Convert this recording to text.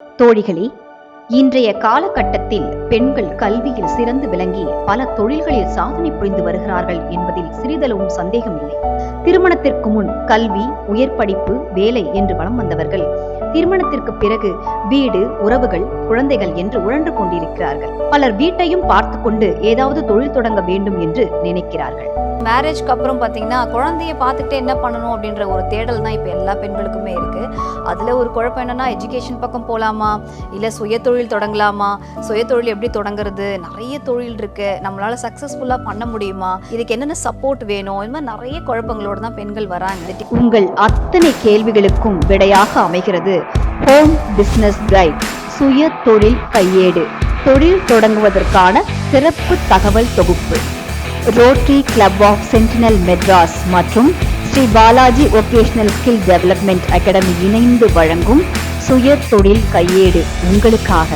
தோழிகளே இன்றைய காலகட்டத்தில் பெண்கள் கல்வியில் சிறந்து விளங்கி பல தொழில்களில் சாதனை புரிந்து வருகிறார்கள் என்பதில் சிறிதளவும் சந்தேகமில்லை. திருமணத்திற்கு முன் கல்வி உயர் படிப்பு வேலை என்று வலம் வந்தவர்கள் திருமணத்திற்கு பிறகு வீடு உறவுகள் குழந்தைகள் என்று உழன்று கொண்டிருக்கிறார்கள். பலர் வீட்டையும் பார்த்து கொண்டு ஏதாவது தொழில் தொடங்க வேண்டும் என்று நினைக்கிறார்கள். மேரேஜ்க்கு அப்புறம் பார்த்தீங்கன்னா குழந்தைய பார்த்துக்கிட்டு என்ன பண்ணணும் அப்படின்ற ஒரு தேடல் தான் இப்போ எல்லா பெண்களுக்குமே இருக்கு. அதில் ஒரு குழப்பம் என்னன்னா எஜுகேஷன் பக்கம் போகலாமா இல்லை சுயதொழில் தொடங்கலாமா? சுயதொழில் எப்படி தொடங்குறது? நிறைய தொழில் இருக்கு. நம்மளால சக்ஸஸ்ஃபுல்லாக பண்ண முடியுமா? இதுக்கு என்னென்ன சப்போர்ட் வேணும்? இந்த மாதிரி நிறைய குழப்பங்களோட தான் பெண்கள் வராங்க. உங்கள் அத்தனை கேள்விகளுக்கும் விடையாக அமைகிறது ஹோம் பிசினஸ் கைட் சுய தொழில் கையேடு. தொழில் தொடங்குவதற்கான சிறப்பு தகவல் தொகுப்பு. Rotary club of sentinel Madras மற்றும் Shri Balaji vocational skill development academy இணைந்து வழங்கும் சுய தொழில் கையேடு உங்களுக்காக.